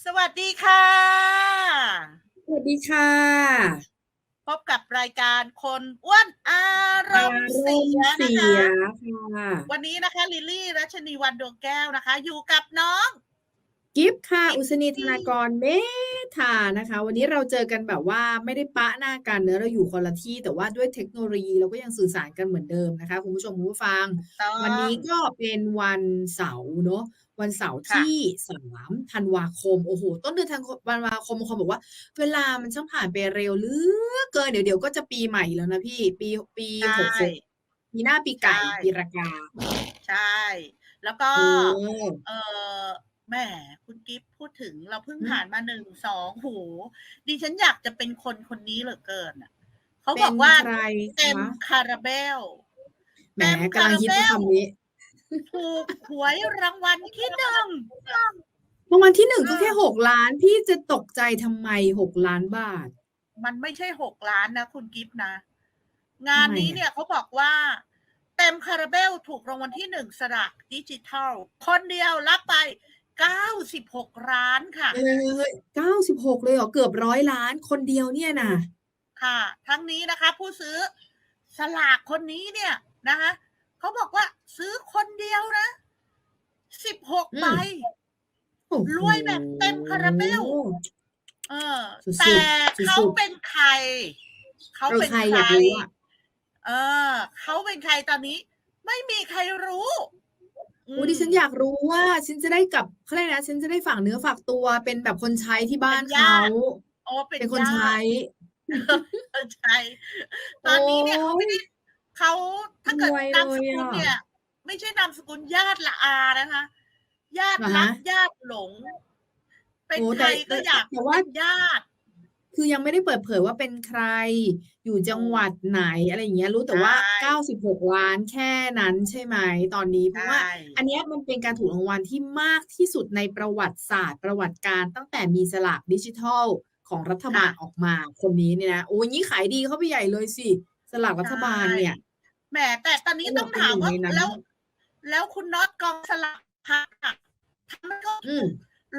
สวัสดีค่ะ สวัสดีค่ะ พบกับรายการคนอ้วนอารมณ์เสียเสีนะยคะค่ะวันนี้นะคะ ลิลลี่รัชนีวันดวงแก้วนะคะ อยู่กับน้อง กิฟต์ค่ะ อุศนีธนากรเมธานะคะ วันนี้เราเจอกันแบบว่าไม่ได้ปะหน้ากันเนอะเราอยู่คนละที่ แต่ว่าด้วยเทคโนโลยีเราก็ยังสื่อสารกันเหมือนเดิมนะคะ คุณผู้ชมคุณผู้ฟังต้องวันนี้ก็เป็นวันเสาร์เนอะ วันเสาร์ค่ะที่สามธันวาคมโอ้โหต้นเดือนธันวาคมบางคนบอกว่า เวลามันช่างผ่านไปเร็วเหลือเกินเดี๋ยวเดี๋ยวก็จะปีใหม่แล้วนะพี่ ปีปีใช่หกหกปีหน้าปีไก่ใช่ปีรากา ใช่ แล้วก็โอ้เออแหมคุณกิฟต์พูดถึงเราเพิ่งอืมผ่านมาหนึ่งสองโหดิฉันอยากจะเป็นคนคนนี้เหลือเกินอะเขาเป็บอนกว่าใครเต็มคะคาราเบลแหมเต็มกำลังฮิตคาราเบลคำนี้ ถูกหวยรางวัลที่หนึ่งรางวัลที่หนึ่งก็อ่าแค่หกล้าน พี่จะตกใจทำไมหกล้านบาท มันไม่ใช่หกล้านนะคุณกิฟต์นะ งานนี้ทำไมอะเนี่ยเขาบอกว่า เต็มคาราเบลถูกรางวัลที่หนึ่งสลากดิจิทัล คนเดียวรับไปเก้าสิบหกล้านค่ะเอ้ยเก้าสิบหกเลยเหรอเกือบร้อยล้านคนเดียวเนี่ยนะค่ะ ทั้งนี้นะคะ ผู้ซื้อสลากคนนี้เนี่ยนะคะ เขาบอกว่า ซื้อคนเดียวนะสิบหกใบโอ้โหรวยแบบเต็มคาราเบลเออสุดๆแต่สุดๆเขาเป็นใคร เขาเออเป็นใครใคอยารกรู้อะเออ เขาเป็นใครตอนนี้ ไม่มีใครรู้โอ้ดิฉันอยากรู้ว่าฉันจะได้กลับเขาเรียกนะฉันจะได้ฝากเนื้อฝากตัวเป็นแบบคนใช้ที่บ้านเป็นญาเขาติโอ้เป็นเป็นคนญาติใช้คนใช้ ตอนนี้เนี่ยเขาไม่ได้ เขาถ้าเกิดรวยนามสเลยกุลอะเนี่ย ไม่ใช่นามสกุลญาติละอานะคะ ญาติเหรอรัฮะกญาติหลง เป็นโอ้ใครแต่ก็อยากแต่ว่า เป็นญาติ คือยังไม่ได้เปิดเผยว่าเป็นใคร อยู่จังหวัดไหนอะไรอย่างเงี้ย รู้แต่ว่าใช่เก้าสิบหกล้านแค่นั้นใช่ไหมตอนนี้ เพราะว่าใช่อันเนี้ยมันเป็นการถูกรางวัลที่มากที่สุดในประวัติศาสตร์ ประวัติการตั้งแต่มีสลากดิจิทัลของรัฐบาลออกมาคนนี้เนี่ยนะ โอ้ยงี้ขายดีเข้าไปใหญ่เลยสิ สลากรัฐบาลเนี่ย แหมแต่ตอนนี้ก็ต้องถามเป็นว่าหนึ่งในนั้นแล้ว แล้วคุณน็อตกองสลากพัดอะทำให้เขาอืม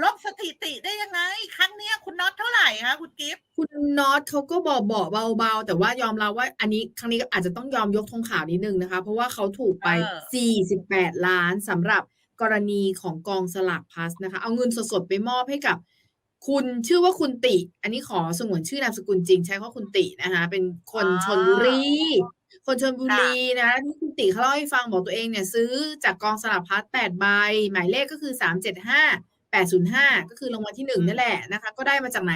ลบสถิติได้ยังไง ครั้งเนี้ยคุณน็อตเท่าไหร่คะคุณกิฟต์คุณน็อตเขาก็บอกบอกเบาๆ แต่ว่ายอมรับว่า อันนี้ครั้งนี้ก็อาจจะต้องยอมยกธงขาวนิดนึงนะคะ เพราะว่าเขาถูกไป 48 ล้านสำหรับกรณีของกองสลากพลัสนะคะ เอาเงินสดๆไปมอบให้กับ คุณชื่อว่าคุณติ อันนี้ขอสงวนชื่อนามสกุลจริง ใช้คำว่าคุณตินะคะ เป็นคนชนบุรี คนชนบุรีนะคะที่คุณติเขาเล่าให้ฟังบอกตัวเองเนี่ยซื้อจากกองสลากพลัส8ใบ หมายเลขก็คือ375 805ก็คือรางวัลที่หนึ่งนั่นแหละนะคะ ก็ได้มาจากไหน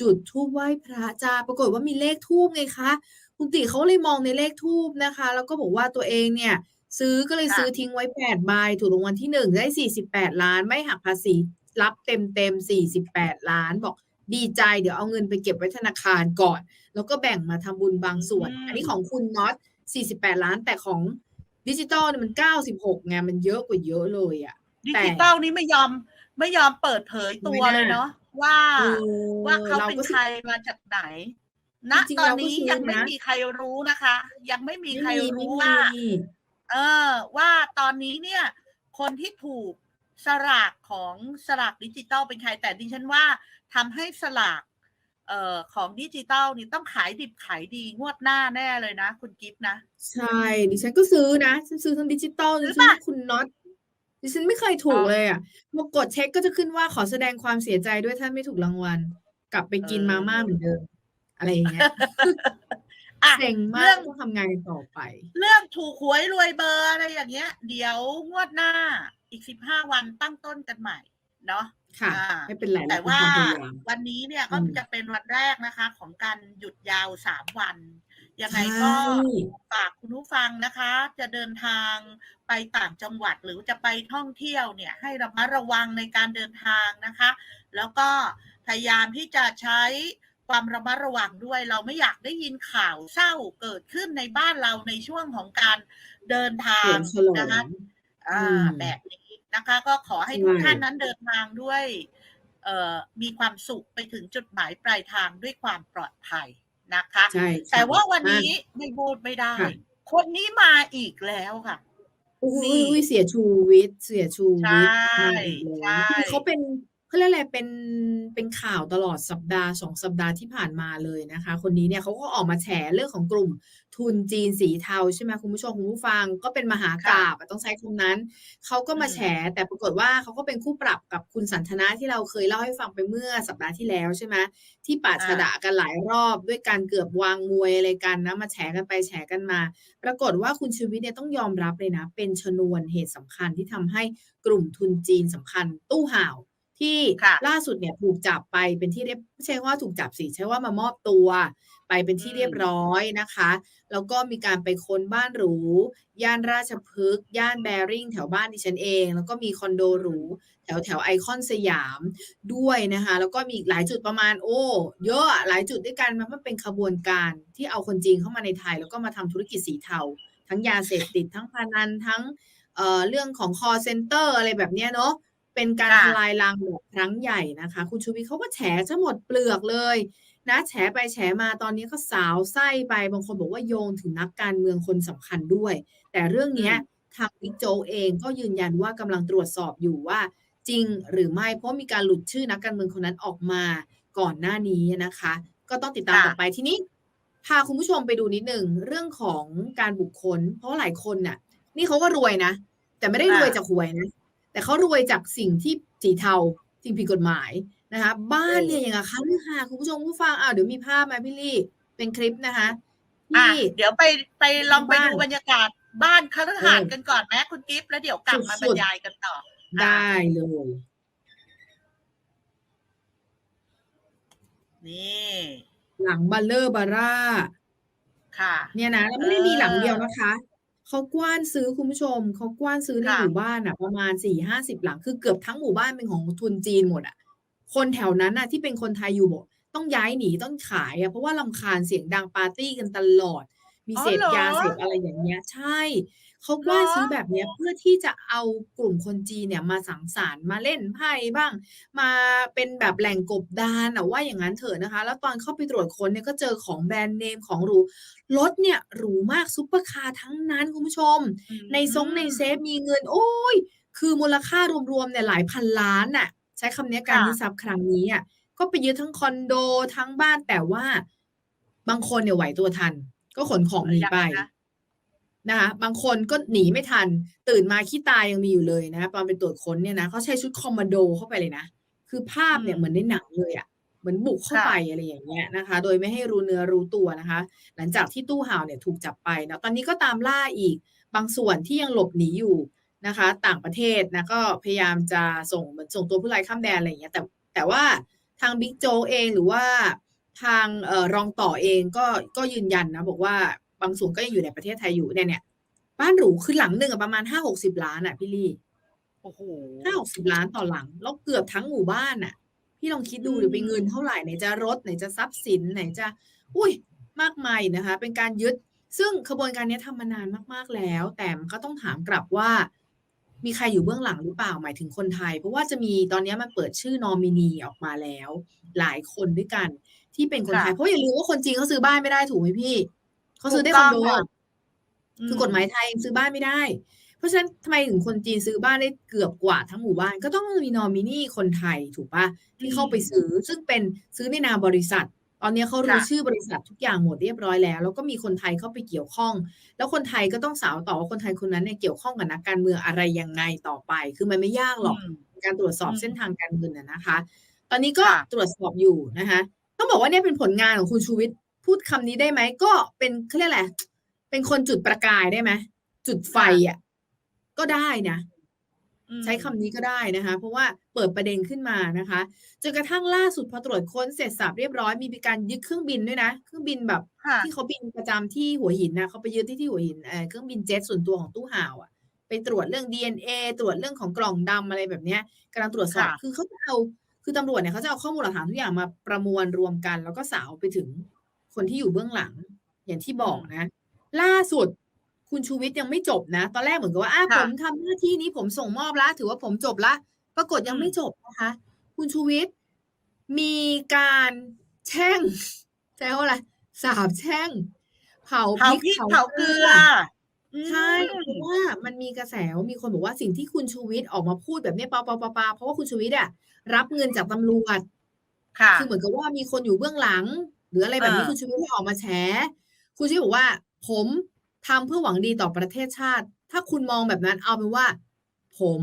จุดธูปไหว้พระจ้าปรากฏว่ามีเลขทูบไงคะคุณติเขาเลยมองในเลขทูบนะคะ แล้วก็บอกว่าตัวเองเนี่ย ซื้อก็เลยค่ะซื้อทิ้งไว้แปดใบถูกรางวัลที่หนึ่งได้สี่สิบแปดล้านไม่หักภาษี รับเต็มเต็มสี่สิบแปดล้าน บอกดีใจเดี๋ยวเอาเงินไปเก็บไว้ธนาคารก่อน แล้วก็แบ่งมาทำบุญบางส่วน อันนี้ของคุณน็อตสี่สิบแปดล้านแต่ของดิจิตอลเนี่ยมันเก้าสิบหกไงมันเยอะกว่าเยอะเลยอะดิแต่จิตอลนี้ไม่ยอมไม่ยอมเปิดเผยตัวไม่น่าเลยเนาะว่าเออว่าเขาเป็นก็ใครมาจากไหนณจริงๆตอนเราก็นี้ซื้อยังไม่นะมีใครรู้นะคะ ยังไม่มีใครไม่รู้ไม่ว่ามีเออ ว่าตอนนี้เนี่ย คนที่ถูก สลากของสลากดิจิตอลเป็นใคร แต่ดิฉันว่าทำให้สลากเอ่อของดิจิตอลนี่ต้องขายดิบขายดีงวดหน้าแน่เลยนะ คุณกิฟต์นะ ใช่ดิฉันก็ซื้อนะฉันซื้อทั้งดิจิตอลซื้ดิอฉันป่ะคุณน็อตดิฉันไม่เคยถูกอ๋อเลยอะพอกดเช็คก็จะขึ้นว่าขอแสดงความเสียใจด้วยท่านไม่ถูกรางวัล กลับไปกินเออมาม่าเหมือนเดิม อะไรอย่างเงี้ยอะเซ็งมาเรื่กองต้องทำงานกันต่อไป เรื่องถูกหวยรวยเบอร์อะไรอย่างเงี้ย เดี๋ยวงวดหน้า อีกสิบห้าวันตั้งต้นกันใหม่เนาะค่ะอ่าไม่เป็นไรแต่เราว่าทำพยายามวันนี้เนี่ยก็อืมจะเป็นวันแรกนะคะ ของการหยุดยาวสามวัน ยังไงใช่ก็ฝากคุณผู้ฟังนะคะ จะเดินทางไปต่างจังหวัดหรือจะไปท่องเที่ยวเนี่ยให้ระมัดระวังในการเดินทางนะคะ แล้วก็พยายามที่จะใช้ความระมัดระวังด้วย เราไม่อยากได้ยินข่าวเศร้าเกิดขึ้นในบ้านเราในช่วงของการเดินทาเฉลิงมฉลอนะคะง อ่าอืมแบบนี้นะคะ ก็ขอให้ใช่ทุกท่านนั้นเดินทางด้วยเอ่อมีความสุขไปถึงจุดหมายปลายทางด้วยความปลอดภัยนะคะใช่ค่ะแต่ว่าวันอะนี้ไม่พูดไม่ได้ค่ะคนนี้มาอีกแล้วค่ะอุ้ยนี่อุ้ยเสียชูวิทย์เสียชูวิทย์ใช่มาอีกแล้วใช่คือเขาเป็น เขาเรียกอะไรเป็นเป็นข่าวตลอดสัปดาห์สองสัปดาห์ที่ผ่านมาเลยนะคะ คนนี้เนี่ยเขาก็ออกมาแฉเรื่องของกลุ่มทุนจีนสีเทาใช่ไหมคุณผู้ชมคุณผู้ฟังก็เป็นมหากาบอะต้องใช้คำนั้นเขาก็มาแฉแต่ปรากฏว่าเขาก็เป็นคู่ปรับกับคุณสันทนาที่เราเคยเล่าให้ฟังไปเมื่อสัปดาห์ที่แล้วใช่ไหมที่ปาชดะกันหลายรอบด้วยการเกือบวางมวยอะไรกันนะมาแฉกันไปแฉกันมา ปรากฏว่าคุณชูวิทย์เนี่ยต้องยอมรับเลยนะ เป็นชนวนเหตุสำคัญที่ทำให้กลุ่มทุนจีนสำคัญตู้ห่าว ที่ล่าสุดเนี่ยถูกจับไปเป็นที่เรียบไม่ใช่ว่าถูกจับสิใช่ว่ามามอบตัว ไปเป็นที่เรียบร้อยนะคะ แล้วก็มีการไปค้นบ้านหรู ย่านราชพฤกษ์ย่านแบริ่งแถวบ้านดิฉันเอง แล้วก็มีคอนโดหรู แถวแถวไอคอนสยามด้วยนะคะ แล้วก็มีอีกหลายจุดประมาณโอ้เยอะหลายจุดด้วยกันมันเป็นขบวนการที่เอาคนจีนเข้ามาในไทย แล้วก็มาทำธุรกิจสีเทาทั้งยาเสพติดทั้งพนันทั้งเเรื่องของ call center อะไรแบบเนี้ยเนาะ เป็นการค่ะทลายรังแบบครั้งใหญ่นะคะ คุณชูวิทย์เขาก็แฉจะหมดเปลือกเลย นะ แฉไปแฉมาตอนนี้ก็สาวไส้ไปบางคนบอกว่าโยงถึงนักการเมืองคนสำคัญด้วย แต่เรื่องเนี้ยทางบิ๊กโจ๊กเองก็ยืนยันว่ากำลังตรวจสอบอยู่ว่า จริงหรือไม่เพราะมีการหลุดชื่อนักการเมืองคนนั้นออกมาก่อนหน้านี้นะคะ ก็ต้องติดตามค่ะต่อไปทีนี้พาคุณผู้ชมไปดูนิดหนึ่งเรื่องของการบุคคล เพราะหลายคนน่ะ นี่เขาก็รวยนะ แต่ไม่ได้รวยอ่าจากหวยนะ แต่เขารวยจากสิ่งที่สีเทาสิ่งผิดกฎหมายนะคะ บ้านเนี่ยอย่างกับคฤหาสน์คุณผู้ชมผู้ฟังอ้าวเดี๋ยวมีภาพมาพี่ลี่เป็นคลิปนะคะอะที่เดี๋ยวไปไปลองไปบ้านดูบรรยากาศบ้านคฤหาสน์เออกันก่อนไหมคุณกิฟต์แล้วเดี๋ยวกลับมาบรสุดรๆยายกันต่อ ได้เลย นี่ หลังบัลเลอร์บาร่า ค่ะ เนี่ยนะแล้วไม่ได้มีเออหลังเดียวนะคะ เขากว้านซื้อคุณผู้ชม เขากว้านซื้อในค่ะหมู่บ้านอะ ประมาณสี่ห้าสิบหลัง คือเกือบทั้งหมู่บ้านเป็นของทุนจีนหมดอะ คนแถวนั้นน่ะที่เป็นคนไทยอยู่บอกต้องย้ายหนีต้องขายอะเพราะว่าลำคาญเสียงดังปาร์ตี้กันตลอด มีเสพอ๋อเหรอยาเสพอะไรอย่างเงี้ย ใช่ เขากว้านเหรอซื้อแบบเนี้ยเพื่อที่จะเอากลุ่มคนจีนเนี่ยมาสังสรรค์มาเล่นไพ่บ้าง มาเป็นแบบแหล่งกบดานอะว่าอย่างนั้นเถอะนะคะ แล้วตอนเข้าไปตรวจค้นเนี่ยก็เจอของแบรนด์เนมของหรูรถเนี่ยหรูมากซุปเปอร์คาร์ทั้งนั้นคุณผู้ชม ในซงในเซฟมีเงิน โอ้ย คือมูลค่ารวมๆเนี่ยหลายพันล้านน่ะใช้คำเนี้ยการค่ะยึดทรัพย์ครั้งนี้อะก็ไปยึดทั้งคอนโดทั้งบ้านแต่ว่า บางคนเนี่ยไหวตัวทัน ก็ขนของหนีไปยังไงคะ นะคะบางคนก็หนีไม่ทัน ตื่นมาขี้ตายยังมีอยู่เลยนะตอนไปตรวจค้นเนี่ยนะเขาใช้ชุดคอมมานโดเข้าไปเลยนะ คือภาพเนี่ยอืมเหมือนในหนังเลยอะเหมือนบุกเข้าค่ะไปอะไรอย่างเงี้ยนะคะ โดยไม่ให้รู้เนื้อรู้ตัวนะคะ หลังจากที่ตู้ห่าวเนี่ยถูกจับไปนะตอนนี้ก็ตามล่าอีกบางส่วนที่ยังหลบหนีอยู่นะคะ ต่างประเทศนะก็พยายามจะส่งเหมือนส่งตัวผู้ร้ายข้ามแดนอะไรอย่างเงี้ยแต่แต่ว่าทางบิ๊กโจ๊กเองหรือว่าทางเอ่อรองต่อเองก็ก็ยืนยันนะบอกว่า บางส่วนก็ยังอยู่ในประเทศไทยอยู่เนี่ยเนี่ยบ้านหรูคือหลังหนึ่งอะประมาณห้าหกสิบล้านอะพี่ลี่โอ้โหห้าหกสิบล้านต่อหลัง แล้วเกือบทั้งหมู่บ้านอะพี่ลองคิดดูอืมเดี๋ยวไปเงินเท่าไหร่ไหนจะรถไหนจะทรัพย์สินไหนจะ อุ้ยมากมายนะคะ เป็นการยึด ซึ่งขบวนการนี้ทำมานานมากๆแล้ว แต่มันก็ต้องถามกลับว่า มีใครอยู่เบื้องหลังหรือเปล่าหมายถึงคนไทย เพราะว่าจะมีตอนนี้มันเปิดชื่อนอมินีออกมาแล้ว หลายคนด้วยกัน ที่เป็นคนไทยค่ะเพราะอย่าลืมว่าคนจีนเขาซื้อบ้านไม่ได้ถูกไหมพี่ เขาซื้อได้คอนโดถูกต้องค่ะคือกฎหมายไทยยังซื้อบ้านไม่ได้ เพราะฉะนั้นทำไมถึงคนจีนซื้อบ้านได้เกือบกว่าทั้งหมู่บ้าน ก็ต้องมีนอมินีคนไทยถูกปะที่เข้าไปซื้อซึ่งเป็นซื้อในนามบริษัท ตอนนี้เขารู้ค่ะชื่อบริษัททุกอย่างหมดเรียบร้อยแล้ว แล้วก็มีคนไทยเข้าไปเกี่ยวข้อง แล้วคนไทยก็ต้องสาวต่อว่าคนไทยคนนั้นเนี่ยเกี่ยวข้องกับนักการเมืองอะไรยังไงต่อไป คือมันไม่ยากหรอกมการตรวจสอบอืมเส้นทางการเงินน่ะนะคะ ตอนนี้ก็ค่ะตรวจสอบอยู่นะคะ ต้องบอกว่าเนี่ยเป็นผลงานของคุณชูวิทย์ พูดคำนี้ได้ไหม ก็เป็นเขาเรียกอะไรเป็นคนจุดประกายได้ไหมจุดไฟอะก็ได้นะอืมใช้คำนี้ก็ได้นะคะ เพราะว่าเปิดประเด็นขึ้นมานะคะจนกระทั่งล่าสุดพอตรวจค้นเสร็จสับเรียบร้อยมีการยึดเครื่องบินด้วยนะ เครื่องบินแบบค่ะที่เขาบินประจำที่หัวหินนะเขาไปยึดที่ที่หัวหินเออเครื่องบินเจ็ตส่วนตัวของตู้ห่าวอะ ไปตรวจเรื่อง DNA ตรวจเรื่องของกล่องดำอะไรแบบเนี้ยกำลังตรวจสอบค่ะคือเขาจะเอาคือตำรวจเนี่ยเขาจะเอาข้อมูลหลักฐานทุกอย่างมาประมวลรวมกัน แล้วก็สาวไปถึง คนที่อยู่เบื้องหลัง อย่างที่บอกนะ ล่าสุดคุณชูวิทย์ยังไม่จบนะ ตอนแรกเหมือนกับว่าอะค่ะผมทำหน้าที่นี้ผมส่งมอบละถือว่าผมจบละ ปรากฏยังอืมไม่จบนะคะ คุณชูวิทย์มีการแช่งใช้คำว่าอะไรสาบแช่ง เผาเผาพพริริกกเผาเกลือใช่อืมเพราะว่ามันมีกระแสว่ามีคนบอกว่าสิ่งที่คุณชูวิทย์ออกมาพูดแบบเนี้ยเปล่าๆๆๆเพราะว่าคุณชูวิทย์อะรับเงินจากตำรวจ ค่ะ คือเหมือนกับว่ามีคนอยู่เบื้องหลัง หรืออะไรแบบนี้เออคุณชูวิทย์ได้ออกมาแฉคุณชูวิทย์บอกว่า ผมทำเพื่อหวังดีต่อประเทศชาติ ถ้าคุณมองแบบนั้นเอาเป็นว่า ผม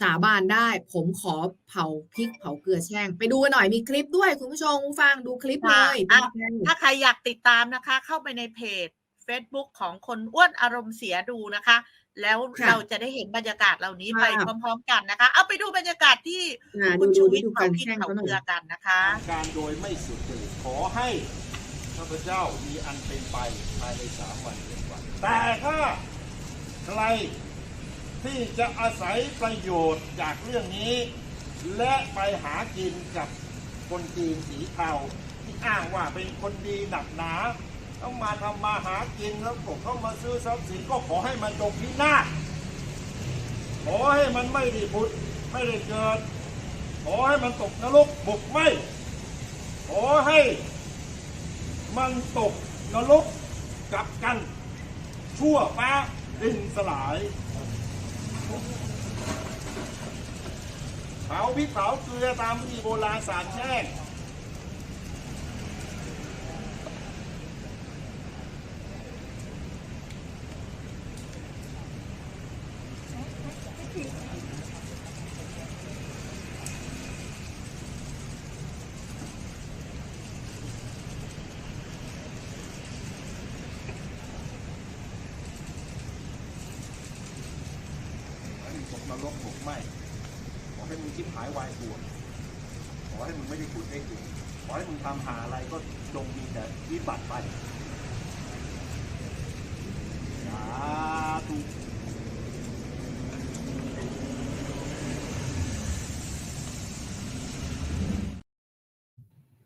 สาบานได้ ผมขอเผาพริกเผาเกลือแช่ง ไปดูกันหน่อยมีคลิปด้วย คุณผู้ชมคุณฟังดูคลิปเลค่ะยอะเป็นยังไงถ้าใครอยากติดตามนะคะ เข้าไปในเพจ Facebook ของคนอ้วนอารมณ์เสียดูนะคะ แล้วค่ะเราจะได้เห็นบรรยากาศเหล่านี้ค่ะไปพร้อมๆกันนะคะ เอาไปดูบรรยากาศที่อ่าคุดูณดูชูดูวิทย์ดูเผาการพริกแช่งเผาเขาหน่อเกลือยกันนะคะ การโดยไม่สุจริต ขอให้ข้าพเจ้ามีอันเป็นไปภายในสามวันเจ็ดวัน แต่ถ้าใครที่จะอาศัยประโยชน์จากเรื่องนี้ และไปหากินกับคนจีนสีเทาที่อ้างว่าเป็นคนดีหนักหนาต้องมาทำมาหากินแล้วก็เข้ามาซื้อทรัพย์สินก็ขอให้มันจบพินาศขอให้มันไม่ได้บุตรไม่ได้เกิด ขอให้มันตกนรกบุกไหมข อให้มันตกนรกกับกัน ชั่วฟ้าดินสลายเผาพริกเผาเกลือตามที่โบราณสารแช่ง ขอให้มึงตกนรกบุกไหมขอให้มึงคิดหายวายตัวขอให้มึงไม่ได้ขุดได้ขุดขอให้มึงทำหาอะไรก็จงมีแต่วิ บัติไปสาธุ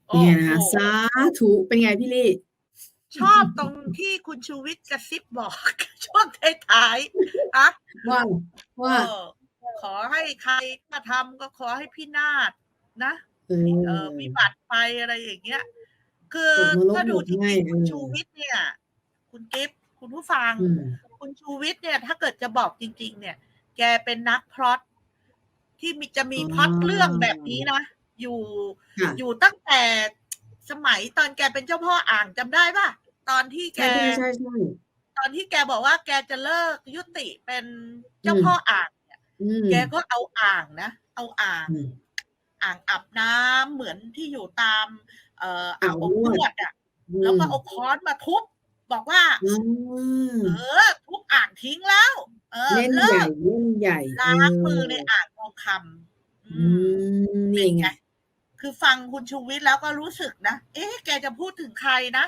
โอ้เนี่ยนะคะโหสาธุเป็นไงพี่ลี่ชอบตรงที่คุณชูวิทย์กระซิบบอก ช่วงท้ายๆนะว่าว่าเออขอให้ใครมาทำก็ขอให้พินาศนะเอเอออวิบัติไปอะไรอย่างเงี้ย คือตกนรกถ้าดูหมดจริง่ายงๆคุณเออชูวิทย์เนี่ย คุณกิฟต์คุณผู้ฟังอืมคุณชูวิทย์เนี่ย ถ้าเกิดจะบอกจริง ๆ เนี่ย แกเป็นนักพล็อตที่มีจะมีพล็อตเรื่องแบบนี้นะ อยู่ค่ะอยู่ตั้งแต่สมัยตอนแกเป็นเจ้าพ่ออ่างจำได้ป่ะ ตอนที่แกใช่ใช่ใช่ใช่ตอนที่แกบอกว่าแกจะเลิกยุติเป็นเจ้าพ่ออ่างเนี่ยอืมแกก็เอาอ่างนะ เอาอ่างอืมอ่างอาบน้ำเหมือนที่อยู่ตาม เอ่ออ่าอ่างงอบนนวดวดอะแล้วก็เอาค้อนมาทุบบอกว่าอืมเออทุบอ่างทิ้งแล้ว เออเล่นเลิใหญ่กเล่นใหญ่ล้างมือในอ่างทองคำอือืมมนี่ไงคือฟังคุณชูวิทย์แล้วก็รู้สึกนะ เอ๊ะ แกจะพูดถึงใครนะ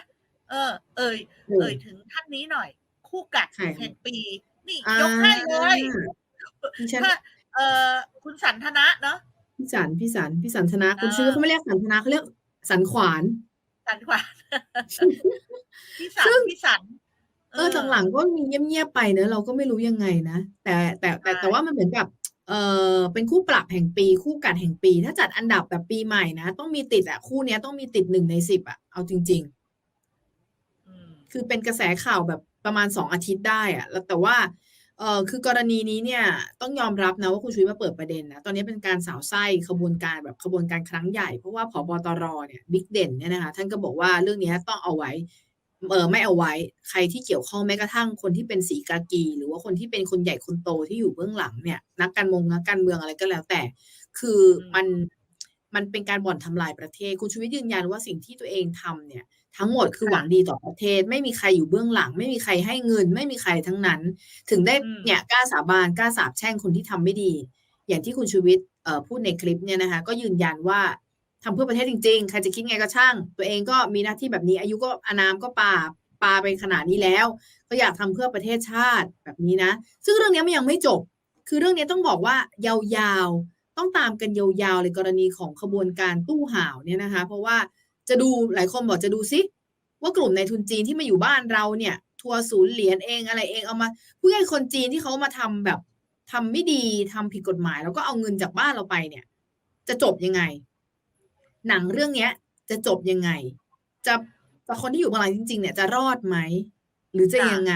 เออ เอ่ย เออเอ่ยถึงท่านนี้หน่อย คู่กัดใครคะแห่งปี นี่อ่ายกให้เลยดิฉันถ้าเอ่อคุณสันทนะเนาะพี่สันพี่สันพี่สันธนะคุณเออชื่อเขาไม่เรียกสันธนะเขาเรียก สันขวานสันกว่าพี่สันซึ่งพี่สันเออหลังๆก็มีเงียบๆไปเนอะเราก็ไม่รู้ยังไงนะแต่แต่แต่ใช่แต่ว่ามันเหมือนกับเออเป็นคู่ปรับแห่งปี คู่กัดแห่งปี ถ้าจัดอันดับแบบปีใหม่นะ ต้องมีติดอะคู่เนี้ยต้องมีติดหนึ่งในสิบอะเอาจริงอืมๆคือเป็นกระแสข่าวแบบประมาณสองอาทิตย์ได้อะแล้วแต่ว่า เออคือกรณีนี้เนี่ยต้องยอมรับนะว่าคุณชุวิตมาเปิดประเด็นนะตอนนี้เป็นการสาวไส้ขบวนการแบบขบวนการครั้งใหญ่ เพราะว่าผบตรเนี่ยบิ๊กเด่นเนี่ยนะคะท่านก็บอกว่าเรื่องนี้ต้องเอาไว้เออไม่เอาไว้ใครที่เกี่ยวข้องแม้กระทั่งคนที่เป็นสีกากี หรือว่าคนที่เป็นคนใหญ่คนโตที่อยู่เบื้องหลังเนี่ย นักการเมองนักการเมืองอะไรก็แล้วแต่ คือมัน มันเป็นการบ่อนทำลายประเทศ คุณชูวิทย์ยืนยันว่าสิ่งที่ตัวเองทำเนี่ย ทั้งหมดคือค่ะหวังดีต่อประเทศ ไม่มีใครอยู่เบื้องหลัง ไม่มีใครให้เงิน ไม่มีใครทั้งนั้น ถึงได้อืมเนี่ยกล้าสาบานกล้าสาบแช่งคนที่ทำไม่ดี อย่างที่คุณชูวิทย์เอ่อพูดในคลิปเนี่ยนะคะก็ยืนยันว่าทำเพื่อประเทศจริงๆ ใครจะคิดไงก็ช่าง ตัวเองก็มีหน้าที่แบบนี้ อายุก็อานามก็ปาปาไปขนาดนี้แล้ว ก็อยากทำเพื่อประเทศชาติแบบนี้นะ ซึ่งเรื่องนี้มันยังไม่จบ คือเรื่องนี้ต้องบอกว่ายาวๆ ต้องตามกันยาวๆเลยกรณีของขบวนการตู้ห่าวเนี่ยนะคะ เพราะว่าจะดูหลายคนบอกจะดูซิว่ากลุ่มในทุนจีนที่มาอยู่บ้านเราเนี่ย ทัวร์ศูนย์เหรียญเองอะไรเองเอามาผู้ใหญ่คนจีนที่เขามาทำแบบทำไม่ดีทำผิดกฎหมาย แล้วก็เอาเงินจากบ้านเราไปเนี่ย จะจบยังไง หนังเรื่องเนี้ย จะจบยังไง จะจะคนที่อยู่เบื้องหลังจริงๆเนี่ยจะรอดไหมหรือจะยังไง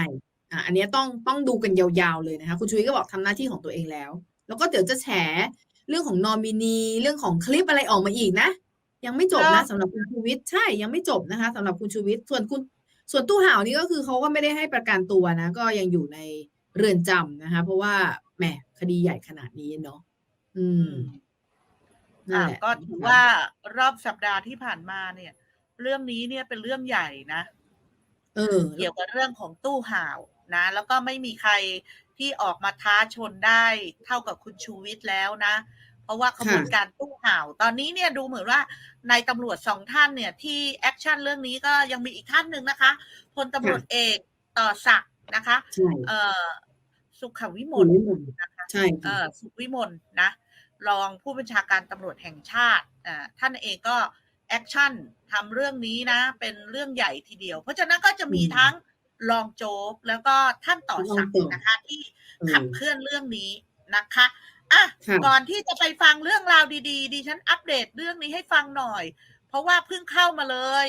อะอันนี้ต้องต้องดูกันยาวๆเลยนะคะ คุณชุยก็บอกทำหน้าที่ของตัวเองแล้ว แล้วก็เดี๋ยวจะแฉ เรื่องของนอมินีเรื่องของคลิปอะไรออกมาอีกนะ ยังไม่จบเหรนะอสำหรับคุณชูวิทย์ใช่ยังไม่จบนะคะสำหรับคุณชูวิทย์ส่วนคุณส่วนตู้ห่าวนี่ก็คือเขาก็ไม่ได้ให้ประกันตัวนะ ก็ยังอยู่ในเรือนจำนะคะ เพราะว่าแหมคดีใหญ่ขนาดนี้เนาะอืมนั่นอะแหละก็ถือว่ารอบสัปดาห์ที่ผ่านมาเนี่ย เรื่องนี้เนี่ยเป็นเรื่องใหญ่นะเออเกี่ยวกับเรื่องของตู้ห่าวนะ แล้วก็ไม่มีใคร ที่ออกมาท้าชนได้เท่ากับคุณชูวิทย์แล้วนะ เพราะว่าขบวนการตู้ห่าว ตอนนี้เนี่ยดูเหมือนว่าในตำรวจสองท่านเนี่ยที่แอคชั่นเรื่องนี้ก็ยังมีอีกท่านหนึ่งนะคะพลตำรวจเอกต่อศักดิ์นะคะใช่เอ่อสุขวิมคุลณวิมลนะคะใช่เอค่ะอสุขวิมลนะรองผู้บัญชาการตำรวจแห่งชาติอ่าท่านเองก็แอคชั่นทำเรื่องนี้นะ เป็นเรื่องใหญ่ทีเดียว เพราะฉะนั้นก็จะมีอืมทั้ง รองโจ๊กแล้วก็ท่านต่อศักดิ์รองโจ๊กนะคะ ที่เออขับเคลื่อนเรื่องนี้นะคะอะค่ะก่อนที่จะไปฟังเรื่องราวดีๆดิฉันอัปเดตเรื่องนี้ให้ฟังหน่อย เพราะว่าเพิ่งเข้ามาเลย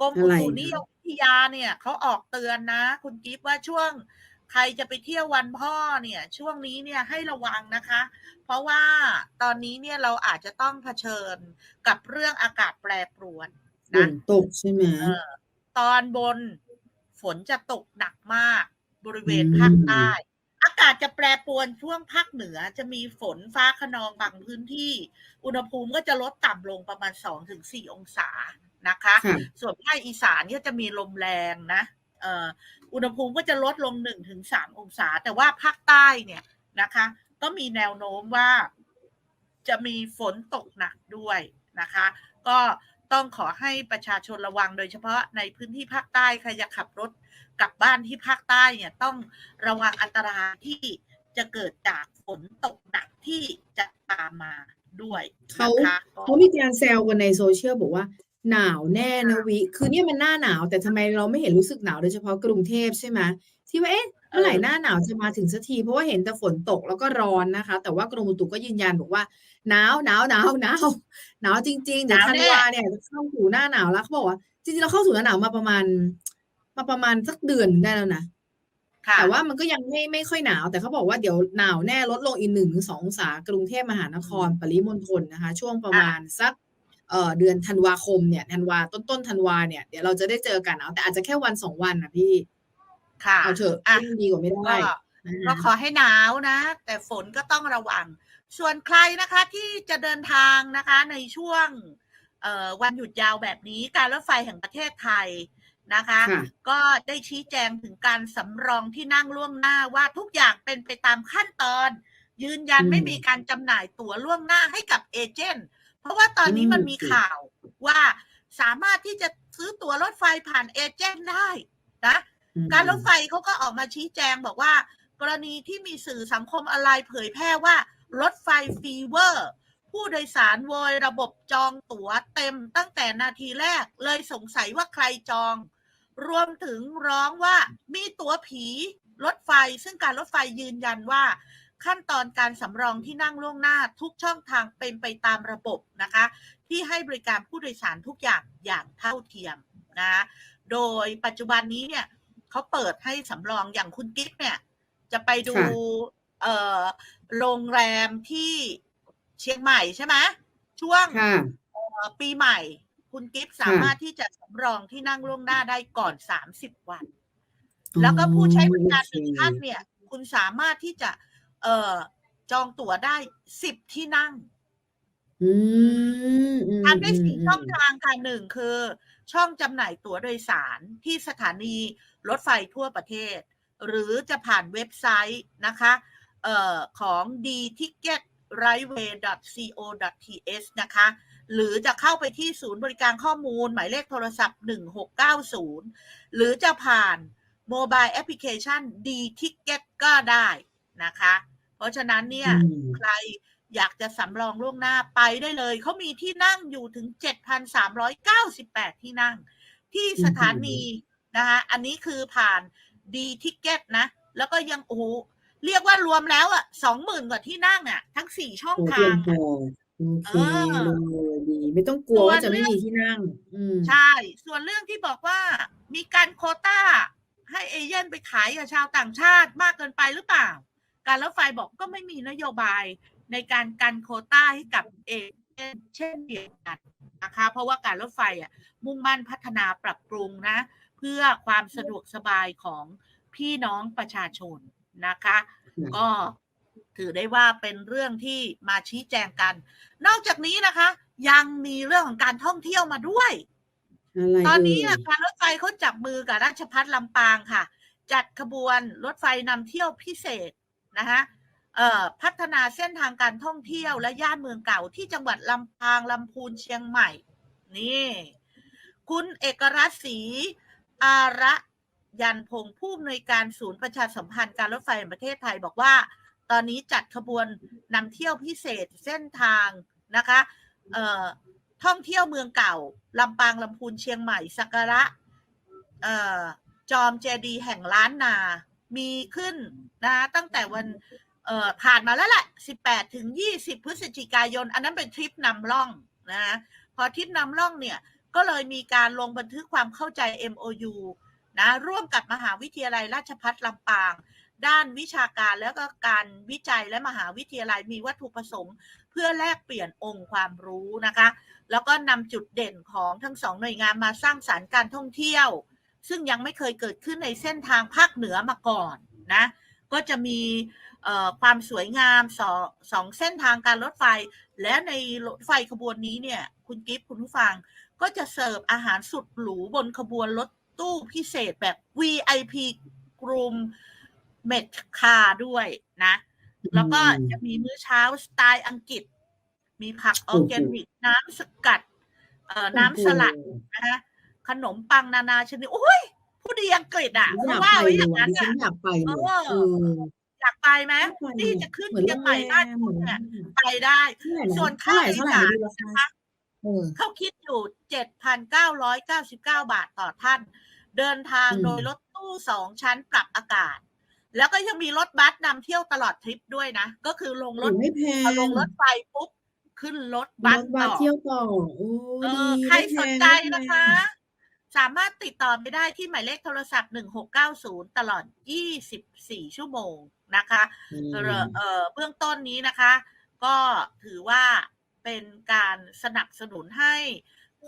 กรมอุอะไรตุนิยมวิทยาเนี่ยเขาออกเตือนนะ คุณกิฟต์ว่าช่วงใครจะไปเที่ยววันพ่อเนี่ย ช่วงนี้เนี่ยให้ระวังนะคะ เพราะว่าตอนนี้เนี่ยเราอาจจะต้องเผชิญกับเรื่องอากาศแปรปรวนฝนะนตกใช่ไหมเออตอนบน ฝนจะตกหนักมาก บริเวณอืมภาคใต้อากาศจะแปรปรวนช่วงภาคเหนือจะมีฝนฟ้าขนองบางพื้นที่ อุณหภูมิก็จะลดต่ำลงประมาณ 2-4 องศานะคะค่ะส่วนภาคอีสานก็จะมีลมแรงนะเอ่ออุณหภูมิก็จะลดลง 1-3 องศา แต่ว่าภาคใต้เนี่ยนะคะ ก็มีแนวโน้มว่าจะมีฝนตกหนักด้วยนะคะ ก็ ต้องขอให้ประชาชนระวังโดยเฉพาะในพื้นที่ภาคใต้ใครจะขับรถกลับบ้านที่ภาคใต้เนี่ยต้องระวังอันตรายที่จะเกิดจากฝนตกหนักที่จะตามมาด้วยเขานะคะก็เขามีการแซวกันในโซเชียลบอกว่า หนาวแน่นะวิ คือเนี่ยมันหน้าหนาว แต่ทำไมเราไม่เห็นรู้สึกหนาวโดยเฉพาะกรุงเทพใช่ไหมที่ว่าเอ๊ะเมื่อไหร่หน้าหนาวจะมาถึงสักทีเพราะว่าเห็นแต่ฝนตกแล้วก็ร้อนนะคะ แต่ว่ากรมอุตุก็ยืนยันบอกว่า หนาวหนาวหนาวหนาวหนาวจริงๆเดี๋ยวหนาวธันแน่วาเนี่ยจะเข้าสู่หน้าหนาวแล้วเขาบอกว่าจริงๆเราเข้าสู่หน้าหนาวมาประมาณ มาประมาณสักเดือนหนึ่งได้แล้วนะค่ะแต่ว่ามันก็ยังไม่ไม่ค่อยหนาว แต่เขาบอกว่าเดี๋ยวหนาวแน่ลดลงอีกหนึ่งถึงสององศากรุงเทพมหานครปริมณฑลนะคะ ช่วงประมาณสักเอ่อเดือนธันวาคมเนี่ยธันวาต้นต้นธันวาเนี่ยเดี๋ยวเราจะได้เจอกันเอาแต่อาจจะแค่วันสองวันนะพี่ค่ะเอาเถอะอะยิ่งดีกว่าไม่ได้ก็นะก็คะขอให้หนาวนะ แต่ฝนก็ต้องระวัง ส่วนใครนะคะที่จะเดินทางนะคะในช่วงเอ่อวันหยุดยาวแบบนี้การรถไฟแห่งประเทศไทยนะคะค่ะก็ได้ชี้แจงถึงการสำรองที่นั่งล่วงหน้าว่าทุกอย่างเป็นไปตามขั้นตอน ยืนยันอืมไม่มีการจำหน่ายตั๋วล่วงหน้าให้กับเอเจนต์เพราะว่าตอนนี้อืมมันมีข่าวว่าสามารถที่จะซื้อตั๋วรถไฟผ่านเอเจนต์ได้นะอืมการรถไฟเขาก็ออกมาชี้แจงบอกว่า กรณีที่มีสื่อสังคมออนไลน์เผยแพร่ว่า รถไฟฟีเวอร์ ผู้โดยสารโวยระบบจองตั๋วเต็มตั้งแต่นาทีแรกเลยสงสัยว่าใครจอง รวมถึงร้องว่ามีตั๋วผีรถไฟ ซึ่งการรถไฟยืนยันว่า ขั้นตอนการสำรองที่นั่งล่วงหน้าทุกช่องทางเป็นไปตามระบบนะคะ ที่ให้บริการผู้โดยสารทุกอย่างอย่างเท่าเทียมนะโดยปัจจุบันนี้เนี่ยเขาเปิดให้สำรองอย่างคุณกิ๊กเนี่ย จะไปดู โรงแรมที่เชียงใหม่ใช่ไหมช่วงค่ะเอ่อปีใหม่ คุณกิฟต์สามารถที่จะสำรองที่นั่งล่วงหน้าได้ก่อนสามสิบวัน แล้วก็ผู้ใช้บริการหนึ่งท่านเนี่ย คุณสามารถที่จะเอ่อจองตั๋วได้สิบที่นั่งอืมอืมทำได้สี่มช่องทางค่ะหนึ่งคือ ช่องจำหน่ายตั๋วโดยสารที่สถานีรถไฟทั่วประเทศ หรือจะผ่านเว็บไซต์นะคะ เอ่อของ d ticket railway co th นะคะ หรือจะเข้าไปที่ศูนย์บริการข้อมูล หมายเลขโทรศัพท์ 1690 หรือจะผ่านโมบายแอปพลิเคชัน d ticket ก็ได้นะคะ เพราะฉะนั้นเนี่ยอืมใครอยากจะสำรองล่วงหน้าไปได้เลย เขามีที่นั่งอยู่ถึง 7,398 ที่นั่ง ที่สถานีนะคะ อันนี้คือผ่านดีทิเก็ตนะ แล้วก็ยังโอ้โห เรียกว่ารวมแล้วอะสองหมื่นกว่าที่นั่งอะ ทั้งสี่ช่องโอ้ทาเพียงงพอะอโอเคเออ เลยดี ไม่ต้องกลัวว่าจะไม่มีที่นั่ง อืมใช่ ส่วนเรื่องที่บอกว่ามีการโควต้า ให้เอเย่นไปขายกับชาวต่างชาติมากเกินไปหรือเปล่า การรถไฟบอกก็ไม่มีนโยบายในการกันโควต้าให้กับเอเจนต์เช่นเดียวกันนะคะ เพราะว่าการรถไฟอะมุ่งมั่นพัฒนาปรับปรุงนะ เพื่อความสะดวกสบายของพี่น้องประชาชน นะคะ ก็ถือได้ว่าเป็นเรื่องที่มาชี้แจงกัน นอกจากนี้นะคะ ยังมีเรื่องของการท่องเที่ยวมาด้วยอะไรตอนนี้เอ่อะยการรถไฟเขาจับมือกับราชพัฒลำปางค่ะ จัดขบวนรถไฟนำเที่ยวพิเศษนะคะเอ่อพัฒนาเส้นทางการท่องเที่ยวและย่านเมืองเก่าที่จังหวัดลำปางลำพูนเชียงใหม่ นี่ คุณเอกรัตน์ศรีอาระ ยันพงผู้อำนวยการศูนย์ประชาสัมพันธ์การรถไฟแห่งประเทศไทยบอกว่า ตอนนี้จัดขบวนนำเที่ยวพิเศษเส้นทางนะคะท่องเที่ยวเมืองเก่าลำปางลำพูนเชียงใหม่สักการะออจอมเจดีแห่งล้านนา มีขึ้นนะตั้งแต่วันผ่านมาแล้วแหละ 18 ถึง 20 พฤศจิกายน อันนั้นเป็นทริปนำร่องนะพอทริปนำร่องเนี่ย ก็เลยมีการลงบันทึกความเข้าใจ MOU นะร่วมกับมหาวิทยาลัยราชภัฏลำปาง ด้านวิชาการแล้วก็การวิจัยและมหาวิทยาลัยมีวัตถุประสงค์ เพื่อแลกเปลี่ยนองค์ความรู้นะคะ แล้วก็นำจุดเด่นของทั้งสองหน่วยงานมาสร้างสารรค์การท่องเที่ยว ซึ่งยังไม่เคยเกิดขึ้นในเส้นทางภาคเหนือมาก่อนนะก็จะมีความสวยงามสองสองเส้นทางการรถไฟ และในรถไฟขบวนนี้เนี่ย คุณกิฟต์คุณผู้ฟัง ก็จะเสิร์ฟอาหารสุดหรูบนขบวนรถ ตู้พิเศษแบบ VIP กลุ่มเมดคาด้วยนะ แล้วก็จะมีมื้อเช้าสไตล์อังกฤษ มีผักออร์แกนิก น้ำสกัด เอ่อน้ำสลัดนะคะขนมปังนานาชนิดโอ้ยผู้ดีอังกฤษอะอยาเขากว่าไปไว้อเลยย่างว่ะนั้นดิฉันอะอยากไปเลยเออเอออยากไปไหมอยากไปนี่จะขึ้นเหมือนเชียงใหม่บ้านเหมืคุอนณโรงแรเนี่ยมไปได้เท่าไหร่นะส่วนเท่าค่าไหร่โดยเท่าไหร่สารดูรานะคาคะเออเขาคิดอยู่7,999บาทต่อท่าน เดินทางอืมโดยรถตู้สองชั้นปรับอากาศ แล้วก็ยังมีรถบัสนำเที่ยวตลอดทริปด้วยนะ ก็คือลงรถโอ้ไม่แพพองลงรถไฟปุ๊บ ขึ้นรถบับัสสบัต่สอเที่ยวต่อโอ้เอดีอใครไม่แพสนงใจไม่แพนะคะงสามารถติดต่อไปได้ที่หมายเลขโทรศัพท์ 1690 ตลอด 24 ชั่วโมงนะคะอืมเอ่อเอ่อเบื้องต้นนี้นะคะ ก็ถือว่าเป็นการสนับสนุนให้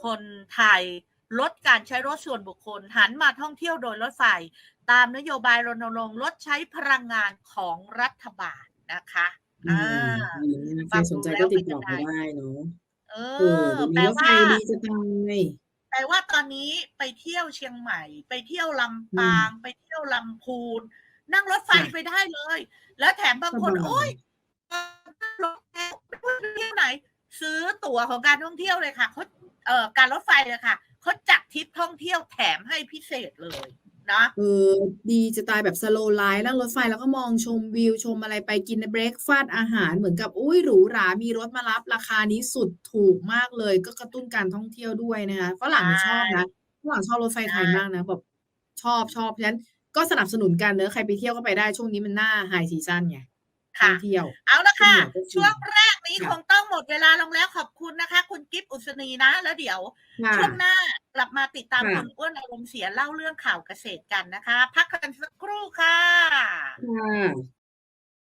คนไทย ลดการใช้รถส่วนบุคคล หันมาท่องเที่ยวโดยรถไฟ ตามนโยบายรณรงค์ลดใช้พลังงานของรัฐบาลนะคะอือ่ามดีนะใครสนใจก็ติดต่อไปได้เนาะเอเอออเดี๋ยวแปลนี้รถไฟว่าดีจะตายแปลว่าตอนนี้ไปเที่ยวเชียงใหม่ ไปเที่ยวลำปาง ไปเที่ยวลำพูน นั่งรถไฟค่ะไปได้เลย แล้วแถมบางคนสบายโอ้ยรถแพงไม่รู้จะเที่ยวไหน ซื้อตั๋วของการท่องเที่ยวเลยค่ะเขาเอ่อการรถไฟเลยค่ะเขาจัด ทริปท่องเที่ยวแถมให้พิเศษเลยนะเออดีจะตายแบบสโลไลฟ์นั่งรถไฟแล้วก็มองชมวิวชมอะไรไปกินเบรกฟาสต์อาหารเหมือนกับอุ้ยหรูหรา มีรถมารับราคานี้สุดถูกมากเลย ก็กระตุ้นการท่องเที่ยวด้วยนะคะฝรั่งชอบนะฝรั่งชอบรถไฟไทยมากนะแบบชอบชอบเพราะฉะนั้นก็สนับสนุนกันเนอะใครไปเที่ยวก็ไปได้ช่วงนี้มันหน้าไฮซีซั่นไงท่อค่ะงเที่ยว เอาละค่ะก็คือช่วงแรก นี้ค่ะคงต้องหมดเวลาลงแล้วขอบคุณนะคะ คุณกิฟต์อุศนีนะ แล้วเดี๋ยวค่ะช่วงหน้ากลับมาติดตามค่ะคุณอ้วนอารมณ์เสียเล่าเรื่องข่าวเกษตรกันนะคะ พักกันสักครู่ค่ะค่ะ